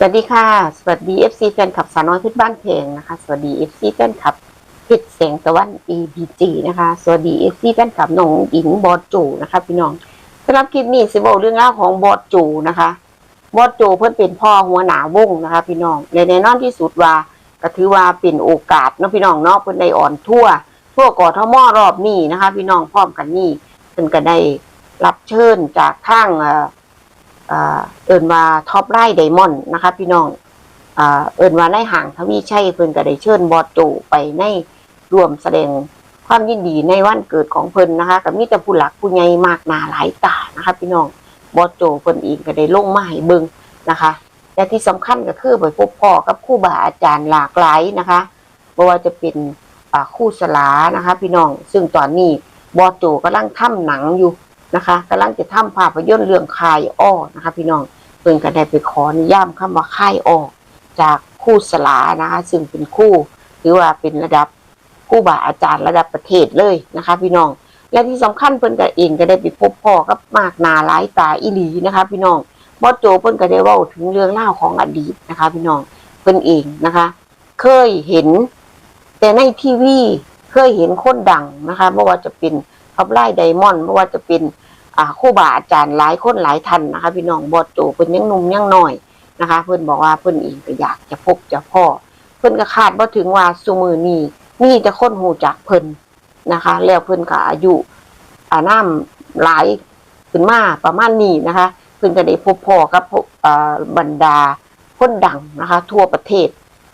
สวัสดีค่ะ สวัสดี FC แฟนคลับสาวน้อยพื้นบ้านเพลงนะคะ สวัสดี FC แฟนคลับพชรแสงตะวัน EBG นะคะ สวัสดี FC แฟนคลับหนองหญิงบอดจูนะคะพี่น้องสำหรับคลิปนี้สิบอกเรื่องราวของบอดจูนะคะ บอดจูเพิ่นเป็นพ่อหัวหน้าวงนะคะ พี่น้องและแน่นอนที่สุดว่าก็ถือว่าเป็นโอกาสเนาะพี่น้องเนาะเพิ่นได้อ่อนทั่ว ทั่วกอทมอรอบนี้นะคะ พี่น้องพร้อมกันนี่เพิ่นก็ได้รับเชิญจากทาง เอ่ออ่าเอินว่าท็อปไลท์ไดมอนด์นะคะพี่น้องอเอินว่าในห่างทวีชัยเพิ่นก็ได้เชิญบอสโจไปในรวมแสดงความยินดีในวันเกิดของเพิ่นนะคะกับมีแต่ผู้หลักผู้ใหญ่มากหนาหลายตานะคะพี่น้องบอสโจเพิ่นเองก็ได้ลงมาให้เบิ่งนะคะและที่สำคัญก็คือไปพบพ่อกับคู่บาอาจารย์หลากหลายนะคะบ่ว่าจะเป็นคู่สลานะคะ พี่น้องซึ่งตอนนี้บอสโจกำลังทำหนังอยู่ นะคะกำลังจะทำภาพยนตร์เรื่องคายอ้อนะคะ พี่น้องเพิ่นก็ได้ไปขอนิยามคำว่าคายอ้อจากคู่สลานะคะซึ่งเป็นคู่หรือว่าเป็นระดับคู่บาอาจารย์ระดับประเทศเลยนะคะ พี่น้อง และที่สำคัญเพิ่นก็เองก็ได้ไปพบพ่อกับมากนาหลายตาอีหลีนะคะ พี่น้องบอสโจเพิ่นก็ได้ว้าถึงเรื่องเล่าของอดีตนะคะ พี่น้องเพิ่นเองนะคะ เคยเห็น แต่ในทีวีเคยเห็นคนดังนะคะไม่ว่าจะเป็น ท็อปไลน์ไดมอนด์ไม่ว่าจะเป็นอ่าคู่บาอาจารย์หลายคนหลายท่านนะคะ พี่น้องบอดโจเพิ่นยังหนุ่มยังน้อยนะคะ เพิ่นบอกว่าเพิ่นเองก็อยากจะพบจะพ่อ เพิ่นก็คาดบ่าถึงว่าสุมือนี้มีแต่คนหูจักเพิ่นนะคะ แล้วเพิ่นก็อายุอ่าน้ำหลายขึ้นมาประมาณนี้นะคะ เพิ่นก็ได้พบพ่อกับอ่าบรรดาคนดังนะคะ ทั่วประเทศ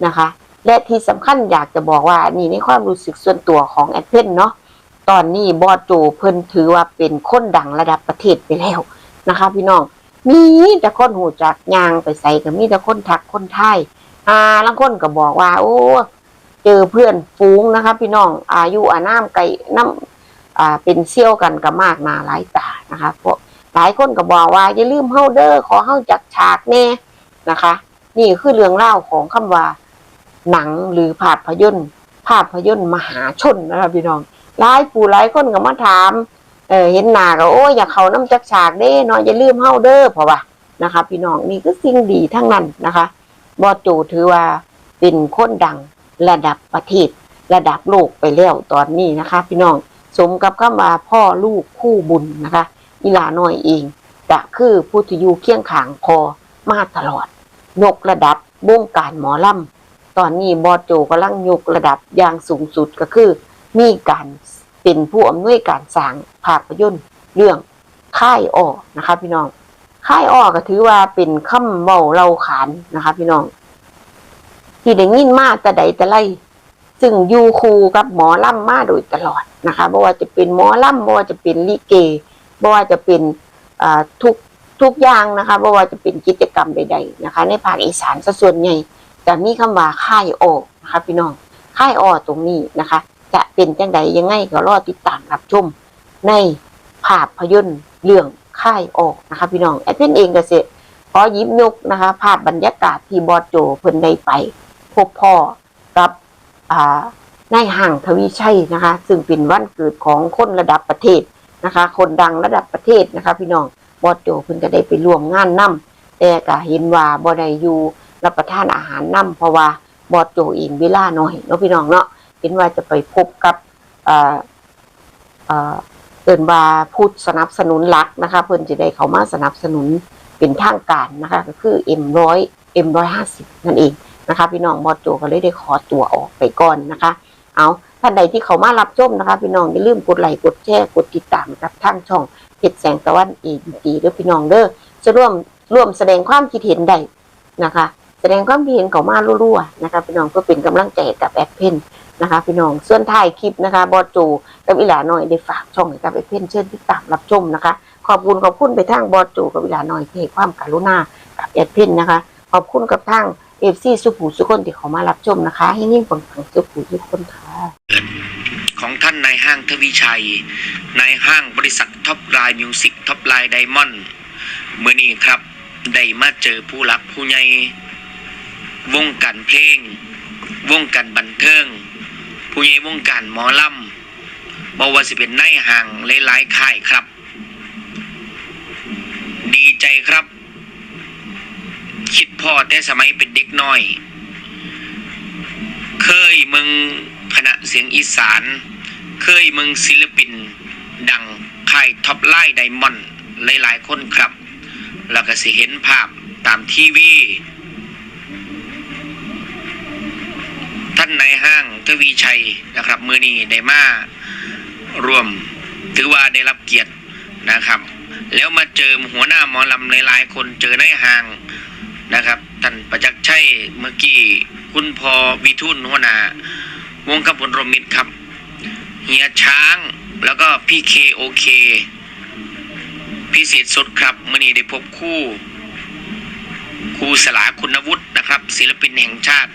นะคะ และที่สำคัญอยากจะบอกว่านี่ในความรู้สึกส่วนตัวของแอดเพนเนาะ ตอนนี้บอสโจเพิ่นถือว่าเป็นคนดังระดับประเทศไปแล้วนะคะ พี่น้อง มีแต่คนหูจักยางไปใส่ก็มีแต่คนทักคนไทยอ่าบางคนก็บอกว่า โอ้เจอเพื่อนฟูงนะคะ พี่น้องอายุอาน้ำไก่น้ำอ่าเป็นเซี่ยวกันก็มากหนาหลายตานะคะพราะหลายคนก็บอกว่าอย่าลืมเฮาเด้อขอเฮาจักฉากแน่นะคะ นี่คือเรื่องเล่าของคำว่า หนังหรือภาพยนตร์ภาพยนตร์มหาชนนะคะพี่น้อง หลายผู้หลายคนก็มาถาม เออเห็นหน้าก็โอ้ยอยากเขาน้ำจักฉากเด้เนาะอย่าลืมเฮาเด้อเพราะว่านะคะ พี่น้องนี่คือสิ่งดีทั้งนั้นนะคะบอโจถือว่าเป็นคนดังระดับประเทศระดับโลกไปแล้วตอนนี้นะคะ พี่น้องสมกับคำว่าพ่อลูกคู่บุญนะคะอีหลาน้อยเองก็คือผู้ที่อยู่เคียงข้างพอมาตลอด ยกระดับวงการหมอลำตอนนี้บอโจกำลังยกระดับอย่างสูงสุดก็คือ มีการเป็นผู้อำนวยการสร้างภาพยนตร์เรื่องค่ายอ้อนะคะพี่น้องค่ายอ้อก็ถือว่าเป็นคำเบาเล่าขานนะคะ พี่น้อง ที่ได้ยินมาแต่ใดแต่ไรซึ่งอยู่คูกับหมอล่ำมาโดยตลอดนะคะไม่ว่าจะเป็นหมอล่ำไม่ว่าจะเป็นลิเกไม่ว่าจะเป็นทุกทุกอย่างนะคะไม่ว่าจะเป็นกิจกรรมใด ๆนะคะ ในภาคอีสานส่วนใหญ่จะมีคำว่าค่ายอ้อนะคะ พี่น้องค่ายอ้อตรงนี้นะคะ จะเป็นจังใดยังไงก็รอติดตามรับชมในภาพพยนตร์เรื่องค่ายออกนะคะพี่น้องแอดเพนเองก็เสร็จขอยิบยกนะคะ ภาพบรรยากาศที่บอโจเพิ่นได้ไป พบพ่อกับอ่านายห่างทวีชัยนะคะ ซึ่งเป็นวันเกิดของคนระดับประเทศนะคะ คนดังระดับประเทศนะคะ พี่น้องบอโจเพิ่นก็ได้ไปร่วมงานนํแต่ก็เห็นว่าบ่ไดอยู่รับประทานอาหารนํเพราะว่าบอโจเองเวลาน้อยเนาะพี่น้องเนาะ ห็นว่าจะไปพบกับเอ่อเอ่อเอินว่าผู้สนับสนุนหลักนะคะ เพิ่อนจะได้เขามาสนับสนุนเป็นทางการนะคะ ก็คือ M100 M150 นั่นเองนะคะ พี่น้องบอสโจก็เลยได้ขอตัวออกไปก่อนนะคะ เอาท่านใดที่เขามารับชมนะคะ พี่น้องอย่าลืมกดไลค์กดแชร์กดติดตามกับทางช่องเพชรแสงตะวันเอดีเด้อพี่น้องเด้อจะร่วมร่วมแสดงความคิดเห็นได้นะคะ แสดงความคิดเห็นเขามารั่วๆนะคะพี่น้องเพื่อเป็นกำลังใจกับแอดเพน นะคะพี่น้องส่วนท้ายคลิปนะคะบอสโจกับอีหลาหน่อยได้ฝากช่องให้กับไอเพ่นเชิญติดตามรับชมนะคะ ขอบคุณขอบคุณไปทางบอสโจกับอีหลาหน่อยที่ให้ความกรุณากับแอดเพ่นนะคะ ขอบคุณกับทางเอฟซีสุภูสุคนที่เขามารับชมนะคะ ให้นิ่งปังปังสุภูสุคนค่ะของท่านนายห้างทวีชัยนายห้างบริษัทท็อปไลน์มิวสิกท็อปไลน์ไดมอนด์เมื่อนี้ครับได้มาเจอผู้หลักผู้ใหญ่วงการเพลง วงการบันเทิง ผู้ใหญ่วงการหมอลำบอกว่าสิเป็นนายห้างหลายๆค่ายครับ ดีใจครับ คิดพ่อแต่สมัยเป็นเด็กน้อย เคยมึงคณะเสียงอีสาน เคยมึงศิลปิน ดังค่ายท็อปไลน์ไดมอนด์หลายๆคนครับ แล้วก็สิเห็นภาพตามทีวี ทวีชัยนะครับ มือนีได้มารวมถือว่าได้รับเกียรตินะครับ แล้วมาเจอหัวหน้าหมอลำหลายๆคนเจอในห้างนะครับท่านประจักษ์ชัยเมื่อกี้คุณพอวิทุนหัวหน้าวงกำพลรมมิตรครับเฮียช้างแล้วก็พี่เคโอเคพิเศษสุดครับมื่อนี้ได้พบคู่ ครูสลาคุณวุฒินะครับ ศิลปินแห่งชาติ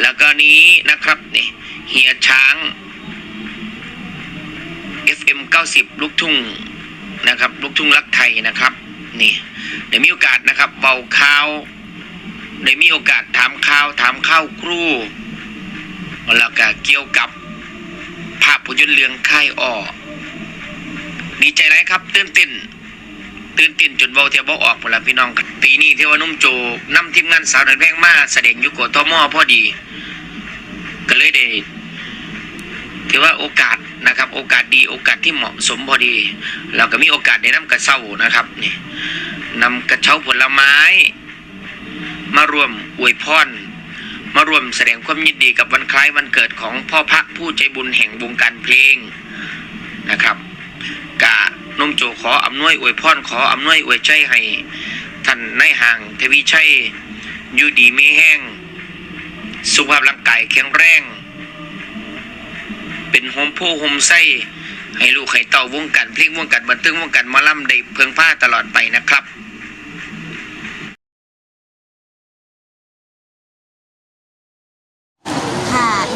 แล้วก็นี้นะครับนี่เฮียช้าง FM 90 ลูกทุ่งนะครับ ลูกทุ่งรักไทยนะครับนี่ได้มีโอกาสนะครับเบาข่าวได้มีโอกาสถามข่าวถามข้าวครูแล้วก็เกี่ยวกับภาพยนตร์เรื่องค่ายอ้อดีใจไรครับเตื่นเต้น ตื่นเต้นจนเบาเทียบบ่ออกหมดละพี่น้องครับปีนี้เทวานุ่มโจนำทีมงานสาวนันแพงมาแสดงยุโกทมพอดี ก็เลยได้ถือว่าโอกาสนะครับ โอกาสดีโอกาสที่เหมาะสมพอดี เราก็มีโอกาสได้นำกระเช้านะครับนี่นำกระเช้าผลไม้ มารวมอวยพรมารวมแสดงความยินดีกับวันคล้ายวันเกิดของพ่อพระผู้ใจบุญแห่งวงการเพลงนะครับกะ นมโจขออำนวยอวยพรขออำนวยอวยใจให้ท่านนายห่างทวีชัยอยู่ดีไม่แห้ง สุขภาพร่างกายแข็งแรง เป็นโฮมโพโฮมไส้ให้ลูกให้เต่าวงการเพลงวงการบันเทิงวงการมอลำได้เพิงผ้าตลอดไปนะครับ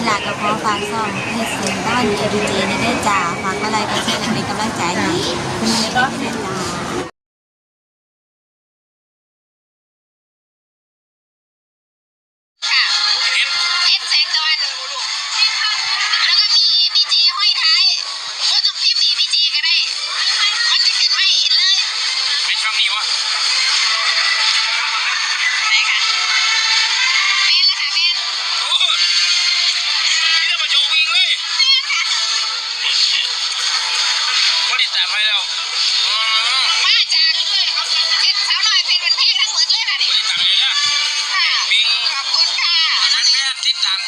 หลากับพ่อฝากซ่อมให้เสียงต้านเอดีเจในได้จ่าฝากอะไรก็แชร์และเป็นกำลังใจให้คุณแม่ก็ได้จ่า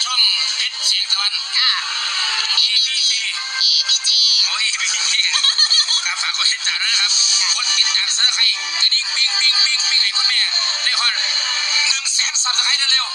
ช่องเพชรเสียงตะวัน ค่ะ ABC EBG โอ้ย ABC ครับฝากกดติดตามด้วยนะครับกดติดตามเสื้อใครกระดิ่งปิ้งปิ้งปิ้งปิ้งให้คุณแม่ได้ฮอ